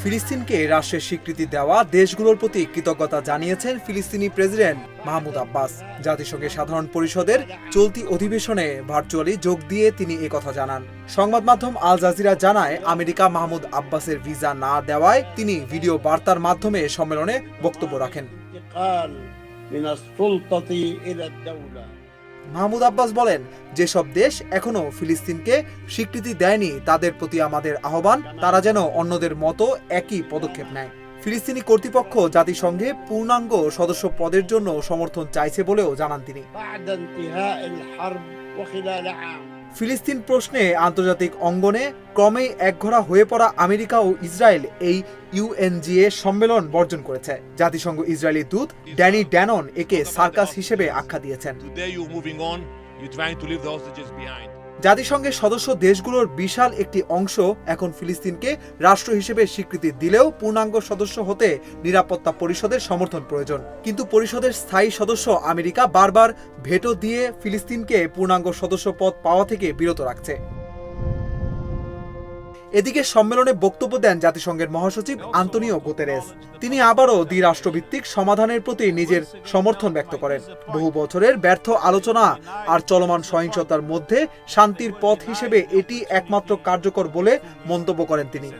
ফিলিস্তিনকে রাষ্ট্রের স্বীকৃতি দেওয়া দেশগুলোর প্রতি কৃতজ্ঞতা জানিয়েছেন ফিলিস্তিনি প্রেসিডেন্ট মাহমুদ আব্বাস। জাতিসংঘের সাধারণ পরিষদের চলতি অধিবেশনে ভার্চুয়ালি যোগ দিয়ে তিনি কথা জানান। সংবাদ মাধ্যম আল জাজিরা জানায়, আমেরিকা মাহমুদ আব্বাসের ভিসা না দেওয়ায় তিনি ভিডিও বার্তার মাধ্যমে সম্মেলনে বক্তব্য রাখেন। মাহমুদ আব্বাস বলেন, যেসব দেশ এখনও ফিলিস্তিনকে স্বীকৃতি দেয়নি, তাদের প্রতি আমাদের আহ্বান, তারা যেন অন্যদের মতো একই পদক্ষেপ নেয়। ফিলিস্তিনি কর্তৃপক্ষ জাতিসংঘে পূর্ণাঙ্গ সদস্য পদের জন্য সমর্থন চাইছে বলেও জানান তিনি। ফিলিস্তিন প্রশ্নে আন্তর্জাতিক অঙ্গনে ক্রমেই একঘরা হয়ে পড়া আমেরিকা ও ইসরায়েল এই ইউএনজিএ সম্মেলন বর্জন করেছে। জাতিসংঘ ইসরায়েলি দূত ড্যানি ড্যানন একে সার্কাস হিসেবে আখ্যা দিয়েছেন। জাতিসংঘের সদস্য দেশগুলোর বিশাল একটি অংশ এখন ফিলিস্তিনকে রাষ্ট্র হিসেবে স্বীকৃতি দিলেও পূর্ণাঙ্গ সদস্য হতে নিরাপত্তা পরিষদের সমর্থন প্রয়োজন। কিন্তু পরিষদের স্থায়ী সদস্য আমেরিকা বারবার ভেটো দিয়ে ফিলিস্তিনকে পূর্ণাঙ্গ সদস্য পদ পাওয়া থেকে বিরত রাখছে। এদিকে সম্মেলনে বক্তব্য দেন জাতিসংঘের মহাসচিব আন্তনিও গুতেরেস। তিনি আবারও দ্বিরাষ্ট্রভিত্তিক সমাধানের প্রতি নিজের সমর্থন ব্যক্ত করেন। বহু বছরের ব্যর্থ আলোচনা আর চলমান সহিংসতার মধ্যে শান্তির পথ হিসেবে এটি একমাত্র কার্যকর বলে মন্তব্য করেন তিনি।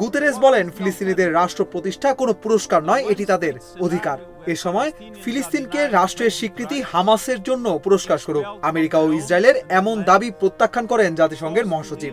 গুতেরেস বলেন, ফিলিস্তিনিদের রাষ্ট্র প্রতিষ্ঠা কোনো পুরস্কার নয়, এটি তাদের অধিকার। এ সময় ফিলিস্তিনকে রাষ্ট্রের স্বীকৃতি হামাসের জন্য পুরস্কার স্বরূপ। আমেরিকা ও ইসরায়েলের এমন দাবি প্রত্যাখ্যান করেন জাতিসংঘের মহাসচিব।